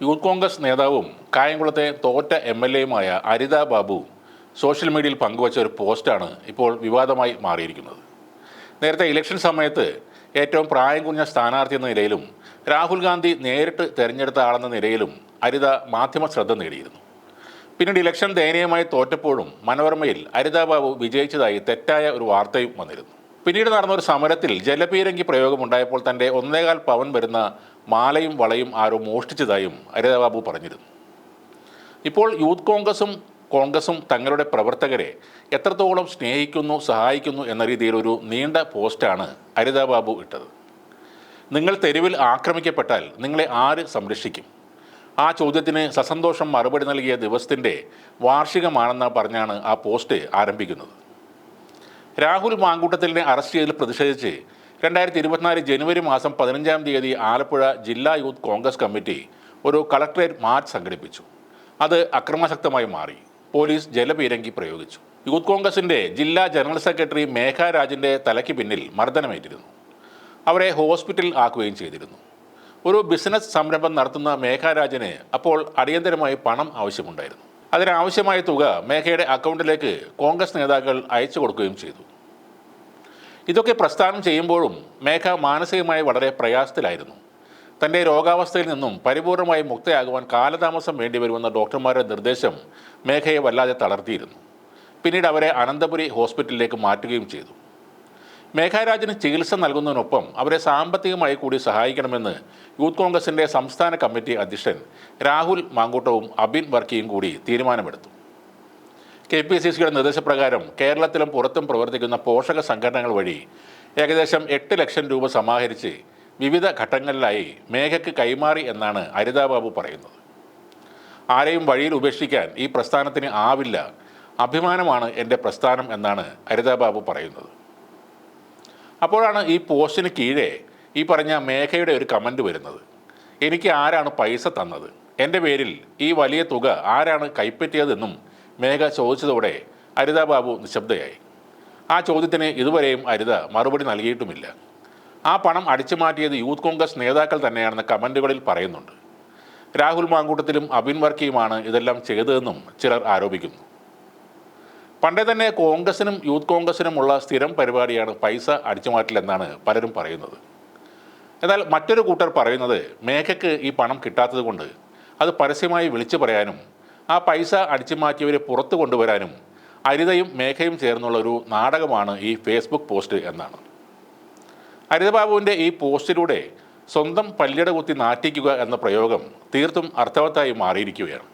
Youth Congress നേതാവും കായംകുളത്തെ തോറ്റ എം എൽ എയുമായ അരിത ബാബു സോഷ്യൽ മീഡിയയിൽ പങ്കുവച്ച ഒരു പോസ്റ്റാണ് ഇപ്പോൾ വിവാദമായി മാറിയിരിക്കുന്നത്. നേരത്തെ ഇലക്ഷൻ സമയത്ത് ഏറ്റവും പ്രായം കുറഞ്ഞ സ്ഥാനാർത്ഥി എന്ന നിലയിലും രാഹുൽ ഗാന്ധി നേരിട്ട് തെരഞ്ഞെടുത്ത ആളെന്ന നിലയിലും അരിത മാധ്യമ ശ്രദ്ധ നേടിയിരുന്നു. പിന്നീട് ഇലക്ഷൻ ദയനീയമായി തോറ്റപ്പോഴും മനോരമയിൽ അരിത ബാബു വിജയിച്ചതായി തെറ്റായ ഒരു വാർത്തയും വന്നിരുന്നു. പിന്നീട് നടന്ന ഒരു സമരത്തിൽ ജലപീരങ്കി പ്രയോഗമുണ്ടായപ്പോൾ തന്റെ ഒന്നേകാൽ പവൻ വരുന്ന മാലയും വളയും ആരോ മോഷ്ടിച്ചതായും അരിത ബാബു പറഞ്ഞിരുന്നു. ഇപ്പോൾ യൂത്ത് കോൺഗ്രസും കോൺഗ്രസും തങ്ങളുടെ പ്രവർത്തകരെ എത്രത്തോളം സ്നേഹിക്കുന്നു സഹായിക്കുന്നു എന്ന രീതിയിൽ ഒരു നീണ്ട പോസ്റ്റാണ് അരിത ബാബു ഇട്ടത്. നിങ്ങൾ തെരുവിൽ ആക്രമിക്കപ്പെട്ടാൽ നിങ്ങളെ ആര് സംരക്ഷിക്കും? ആ ചോദ്യത്തിന് സസന്തോഷം മറുപടി നൽകിയ ദിവസത്തിന്റെ വാർഷികമാണെന്ന് പറഞ്ഞാണ് ആ പോസ്റ്റ് ആരംഭിക്കുന്നത്. രാഹുൽ മാങ്കൂട്ടത്തിലിനെ അറസ്റ്റ് ചെയ്തതിൽ പ്രതിഷേധിച്ച് രണ്ടായിരത്തി ഇരുപത്തിനാല് ജനുവരി മാസം പതിനഞ്ചാം തീയതി ആലപ്പുഴ ജില്ലാ യൂത്ത് കോൺഗ്രസ് കമ്മിറ്റി ഒരു കളക്ടറേറ്റ് മാർച്ച് സംഘടിപ്പിച്ചു. അത് അക്രമാസക്തമായി മാറി. പോലീസ് ജലപീരങ്കി പ്രയോഗിച്ചു. യൂത്ത് കോൺഗ്രസിന്റെ ജില്ലാ ജനറൽ സെക്രട്ടറി മേഘ രാജിന്റെ തലയ്ക്ക് പിന്നിൽ മർദ്ദനമേറ്റിരുന്നു. അവരെ ഹോസ്പിറ്റലിൽ ആക്കുകയും ചെയ്തിരുന്നു. ഒരു ബിസിനസ് സംരംഭം നടത്തുന്ന മേഘ രാജന് അപ്പോൾ അടിയന്തരമായി പണം ആവശ്യമുണ്ടായിരുന്നു. അതിനാവശ്യമായ തുക മേഘയുടെ അക്കൗണ്ടിലേക്ക് കോൺഗ്രസ് നേതാക്കൾ അയച്ചു കൊടുക്കുകയും ചെയ്തു. ഇതൊക്കെ പ്രസ്ഥാനം ചെയ്യുമ്പോഴും മേഘ മാനസികമായി വളരെ പ്രയാസത്തിലായിരുന്നു. തന്റെ രോഗാവസ്ഥയിൽ നിന്നും പരിപൂർണമായി മുക്തയാകുവാൻ കാലതാമസം വേണ്ടിവരുമെന്ന ഡോക്ടർമാരുടെ നിർദ്ദേശം മേഘയെ വല്ലാതെ തളർത്തിയിരുന്നു. പിന്നീട് അവരെ അനന്തപുരി ഹോസ്പിറ്റലിലേക്ക് മാറ്റുകയും ചെയ്തു. മേഘാരാജിന് ചികിത്സ നൽകുന്നതിനൊപ്പം അവരെ സാമ്പത്തികമായി കൂടി സഹായിക്കണമെന്ന് യൂത്ത് കോൺഗ്രസിന്റെ സംസ്ഥാന കമ്മിറ്റി അധ്യക്ഷൻ രാഹുൽ മാങ്കൂട്ടവും അബിൻ വർക്കിയും കൂടി തീരുമാനമെടുത്തു. കെ പി സി സിയുടെ നിർദ്ദേശപ്രകാരം കേരളത്തിലും പുറത്തും പ്രവർത്തിക്കുന്ന പോഷക സംഘടനകൾ വഴി ഏകദേശം എട്ട് ലക്ഷം രൂപ സമാഹരിച്ച് വിവിധ ഘട്ടങ്ങളിലായി മേഘയ്ക്ക് കൈമാറി എന്നാണ് അരിതാബാബു പറയുന്നത്. ആരെയും വഴിയിൽ ഉപേക്ഷിക്കാൻ ഈ പ്രസ്ഥാനത്തിന് ആവില്ല അഭിമാനമാണ് എന്റെ പ്രസ്ഥാനം എന്നാണ് അരിതാബാബു പറയുന്നത്. അപ്പോഴാണ് ഈ പോസ്റ്റിന് കീഴേ ഈ പറഞ്ഞ മേഘയുടെ ഒരു കമന്റ് വരുന്നത്. എനിക്ക് ആരാണ് പൈസ തന്നത്? എന്റെ പേരിൽ ഈ വലിയ തുക ആരാണ് കൈപ്പറ്റിയതെന്നും മേഘ ചോദിച്ചതോടെ അരിത ബാബു നിശബ്ദയായി. ആ ചോദ്യത്തിന് ഇതുവരെയും അരിത മറുപടി നൽകിയിട്ടുമില്ല. ആ പണം അടിച്ചു മാറ്റിയത് യൂത്ത് കോൺഗ്രസ് നേതാക്കൾ തന്നെയാണെന്ന് കമന്റുകളിൽ പറയുന്നുണ്ട്. രാഹുൽ മാങ്കൂട്ടത്തിലും അബിൻ വർക്കിയുമാണ് ഇതെല്ലാം ചെയ്തതെന്നും ചിലർ ആരോപിക്കുന്നു. പണ്ടേ തന്നെ കോൺഗ്രസിനും യൂത്ത് കോൺഗ്രസിനും ഉള്ള സ്ഥിരം പരിപാടിയാണ് പൈസ അടിച്ചുമാറ്റില്ലെന്നാണ് പലരും പറയുന്നത്. എന്നാൽ മറ്റൊരു കൂട്ടർ പറയുന്നത് മേഘയ്ക്ക് ഈ പണം കിട്ടാത്തത് കൊണ്ട് അത് പരസ്യമായി വിളിച്ചു പറയാനും ആ പൈസ അടിച്ചുമാറ്റിയവരെ പുറത്തു കൊണ്ടുവരാനും അരിതയും മേഘയും ചേർന്നുള്ള ഒരു നാടകമാണ് ഈ ഫേസ്ബുക്ക് പോസ്റ്റ് എന്നാണ്. ഹരിതബാബുവിന്റെ ഈ പോസ്റ്റിലൂടെ സ്വന്തം പല്ലിട കുത്തി നാറ്റിക്കുക എന്ന പ്രയോഗം തീർത്തും അർത്ഥവത്തായി മാറിയിരിക്കുകയാണ്.